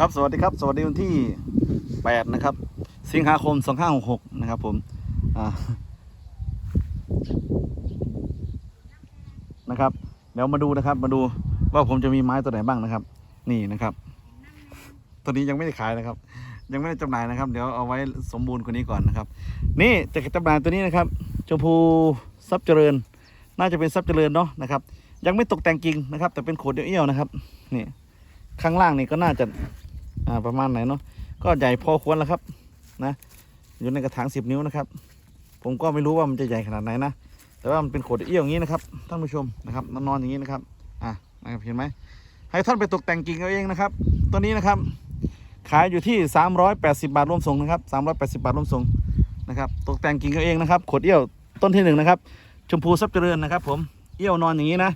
ครับสวัสดีครับ สวัสดีวันที่ 8 นะครับ สิงหาคม 2566 นะครับผมนะครับเดี๋ยวมาดูนะครับ มาดูว่าผมจะมีไม้ตัวไหนบ้างนะครับ นี่นะครับ ตัวนี้ยังไม่ได้ขายนะครับ ยังไม่ได้จำหน่ายนะครับ เดี๋ยวเอาไว้สมบูรณ์กว่านี้ก่อนนะครับ นี่จะจำหน่ายตัวนี้นะครับชมพูทรัพย์เจริญ น่าจะเป็นทรัพย์เจริญเนาะนะครับ ยังไม่ตกแต่งกิ่งนะครับ แต่เป็นโขดเอี้ยวๆนะครับนี่ข้างล่างนี่ก็น่าจะ อ่าประมาณไหนเนาะก็ใหญ่พอควรแล้วครับนะอยู่ในกระถางสิบนิ้วนะครับ ผมก็ไม่รู้ว่ามันจะใหญ่ขนาดไหนนะแต่ว่ามันเป็นโขดเอี้ยวอย่างนี้นะครับท่านผู้ชมนะครับนอนอย่างนี้นะครับอะนะครับเห็นไหมให้ท่านไปตกแต่งกิ่งเอาเองนะครับ ตัวนี้นะครับ ขายอยู่ที่ 380 บาทรวมส่งนะครับ 380 บาทรวมส่งนะครับ ตกแต่งกิ่งเอาเองนะครับ โขดเอี้ยวต้นที่หนึ่งนะครับ ชมพูซับเจริญนะครับ ผม เอี้ยวนอนอย่างนี้นะ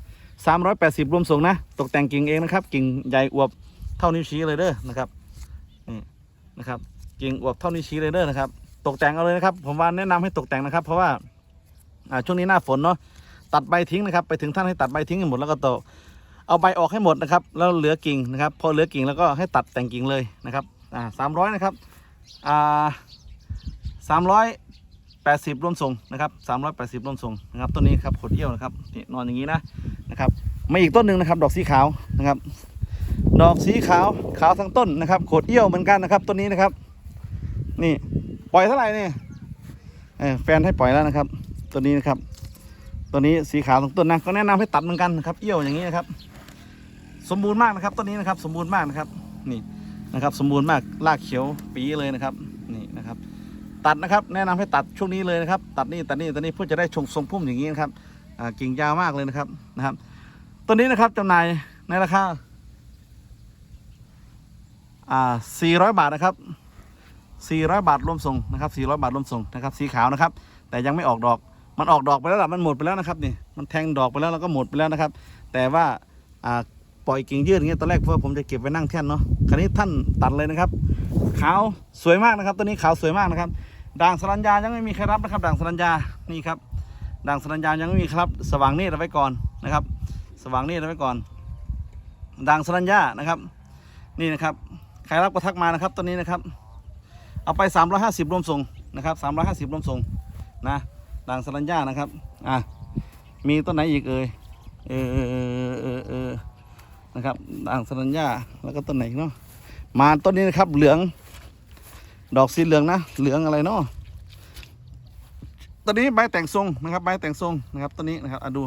380 รวมส่งนะ ตกแต่งกิ่งเองนะครับ กิ่งใหญ่อวบเท่านิ้วชี้เลยเด้อนะครับ นะครับกิ่งอวบเท่านี้วชี้เลยเด้อนะครับ ตกแต่งเอาเลยนะครับ ผมว่าแนะนำให้ตกแต่งนะครับ เพราะว่าช่วงนี้หน้าฝนเนาะตัดใบทิ้งนะครับ ไปถึงท่านให้ตัดใบทิ้งให้หมดแล้วก็โตเอาใบออกให้หมดนะครับ แล้วเหลือกิ่งนะครับพอเหลือกิ่งแล้วก็ให้ตัดแต่งกิ่งเลยนะครับอ่าสามร้อยนะครับอ่าสามร้อยแปดสิบรวมส่งนะครับสามร้อยแปดสิบรวมส่งนะครับต้นนี้ครับขดเอี้ยวนะครับนี่นอนอย่างนี้นะนะครับมาอีกต้นหนึ่งนะครับ ดอกสีขาวนะครับ ดอกสีขาวขาวทั้งต้นนะครับโขดเอี้ยวเหมือนกันนะครับต้นนี้นะครับ นี่ปล่อยเท่าไหร่นี่แฟนให้ปล่อยแล้วนะครับ ตัวนี้นะครับ ตัวนี้สีขาวทั้งต้นนะก็แนะนำให้ตัดเหมือนกันนะครับ เอี้ยวอย่างนี้นะครับ สมบูรณ์มากนะครับต้นนี้นะครับ สมบูรณ์มากนะครับ นี่นะครับ สมบูรณ์มากรากเขียวปีเลยนะครับ นี่นะครับ ตัดนะครับ แนะนำให้ตัดช่วงนี้เลยนะครับ ตัดนี่ตัดนี่ตัดนี่เพื่อจะได้ชงทรงพุ่มอย่างนี้นะครับอ่ากิ่งยาวมากเลยนะครับนะครับต้นนี้นะครับจำหน่ายในราคา อ่า400 บาทนะครับ 400 บาทรวมส่งนะครับ400 บาทรวมส่งนะครับสีขาวนะครับ แต่ยังไม่ออกดอกมันออกดอกไปแล้วล่ะมันหมดไปแล้วนะครับนี่มันแทงดอกไปแล้วแล้วก็หมดไปแล้วนะครับ แต่ว่าอ่าปล่อยกิ่งยืดอย่างเงี้ยตอนแรกเพราะว่าผมจะเก็บไว้นั่งแท่นเนาะคราวนี้ท่านตัดเลยนะครับขาวสวยมากนะครับตัวนี้ขาวสวยมากนะครับ ด่างสรัญญายังไม่มีใครรับนะครับ ด่างสรัญญานี่ครับด่างสรัญญายังไม่มีครับ สว่างเนตรเอาไว้ก่อนนะครับ สว่างเนตรเอาไว้ก่อน ด่างสรัญญานะครับ นี่นะครับ ครรับก็ทักมานะครับตัวนี้นะครับ เอาไป 350 รวมส่งนะครับ350 รวมส่งนะด่างสลัญญานะครับอะมีต้นไหนอีกเอ่ยเออเออเออเออนะครับด่างสลัญญาแล้วก็ต้นไหนเนาะมาต้นนี้นะครับเหลือง ดอกสีเหลืองนะเหลืองอะไรเนาะต้นนี้ใบแต่งทรงนะครับใบแต่งทรงนะครับต้นนี้นะครับอะดู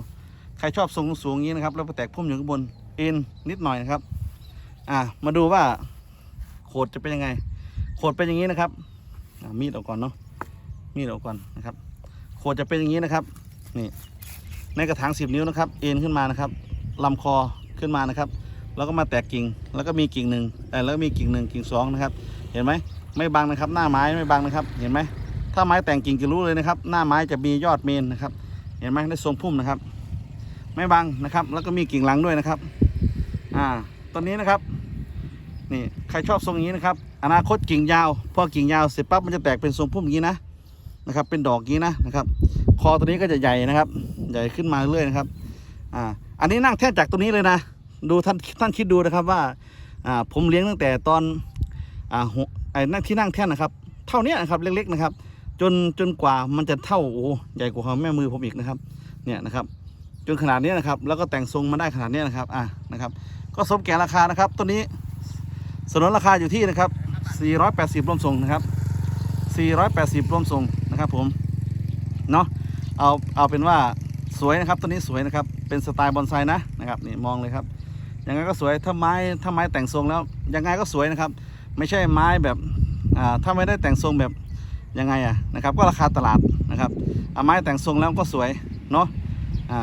ใครชอบทรงสูงอย่างนี้นะครับแล้วไปแตกพุ่มอยู่ข้างบนเอ็นนิดหน่อยนะครับ อะมาดูว่า ขดจะเป็นยังไง โขดเป็นอย่างนี้นะครับอะมีดออกก่อนเนาะมีดออกก่อนนะครับ โขดจะเป็นอย่างนี้นะครับนี่ในกระถางสิบนิ้วนะครับ เอ็นขึ้นมานะครับลำคอขึ้นมานะครับ แล้วก็มาแตกกิ่งแล้วก็มีกิ่งหนึ่งแต่แล้วมีกิ่งหนึ่งกิ่งสองนะครับ เห็นไหมไม่บังนะครับ หน้าไม้ไม่บังนะครับ เห็นไหมถ้าไม้แต่งกิ่งจะรู้เลยนะครับ หน้าไม้จะมียอดเมนนะครับ เห็นไหมได้ทรงพุ่มนะครับ ไม่บังนะครับ แล้วก็มีกิ่งหลังด้วยนะครับ อ่าต้นนี้นะครับ นี่ใครชอบทรงนี้นะครับ อนาคตกิ่งยาว พอกิ่งยาวเสร็จปั๊บมันจะแตกเป็นทรงพุ่มอย่างนี้นะนะครับ เป็นดอกนี้นะนะครับ คอตัวนี้ก็จะใหญ่นะครับ ใหญ่ขึ้นมาเรื่อยนะครับ อ่า อันนี้นั่งแท่นจากตัวนี้เลยนะ ดูท่านท่านคิดดูนะครับว่า อ่า ผมเลี้ยงตั้งแต่ตอน อ่าไอ้นั่งที่นั่งแท่นนะครับ เท่านี้นะครับ เล็ก ๆนะครับ จนจนกว่ามันจะเท่าโอ้ใหญ่กว่าแม่มือผมอีกนะครับ เนี่ยนะครับ จนขนาดนี้นะครับ แล้วก็แต่งทรงมาได้ขนาดนี้นะครับ อ่านะครับ ก็สมแก่ราคานะครับ ตัวนี้ สนนราคาอยู่ที่นะครับ 480 รวมส่งนะครับ 480 รวมส่งนะครับผม เนาะเอาเอาเป็นว่าสวยนะครับตัวนี้สวยนะครับ เป็นสไตล์บอนไซนะนะครับนี่มองเลยครับ ยังไงก็สวย ถ้าไม้ถ้าไม้แต่งทรงแล้ว ยังไงก็สวยนะครับ ไม่ใช่ไม้แบบอ่าถ้าไม่ได้แต่งทรงแบบยังไงอะนะครับ ก็ราคาตลาดนะครับเอาไม้แต่งทรงแล้วก็สวยเนาะอ่า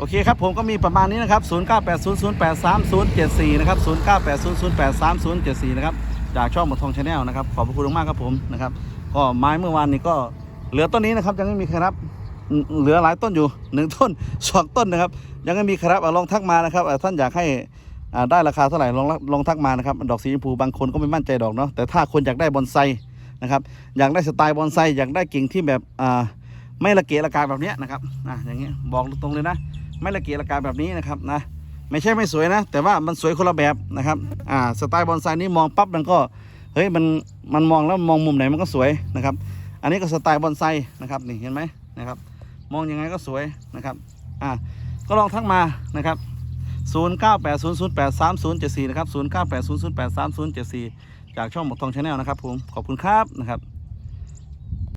โอเคครับผมก็มีประมาณนี้นะครับ 0980083074 นะครับ 0980083074 นะครับ จากช่องหมดทองชาแนลนะครับ ขอบพระคุณมากครับผมนะครับ ก็ไม้เมื่อวานนี้ก็เหลือต้นนี้นะครับยังไม่มีใครรับเหลือหลายต้นอยู่หนึ่งต้นสองต้นนะครับ ยังไม่มีใครรับอลองทักมานะครับท่านอยากให้ได้ราคาเท่าไหร่ลองลองทักมานะครับดอกสีชมพูบางคนก็ไม่มั่นใจดอกเนาะแต่ถ้าคนอยากได้บอนไซนะครับอยากได้สไตล์บอนไซอยากได้กิ่งที่แบบไม่ละเกะละกาแบบนี้นะครับอะอย่างเงี้ยบอกตรงเลยนะ ไม่ละเกะละกาแบบนี้นะครับนะไม่ใช่ไม่สวยนะ แต่ว่ามันสวยคนละแบบนะครับอ่าสไตล์บอนไซนี่มองปั๊บมันก็เฮ้ยมันมันมองแล้วมองมุมไหนมันก็สวยนะครับ อันนี้ก็สไตล์บอนไซนะครับนี่เห็นไหมนะครับ มองยังไงก็สวยนะครับอ่าก็ลองทักมานะครับ0980083074นะครับ0980083074 จากช่องหมกทองชาแนลนะครับผมขอบคุณครับนะครับ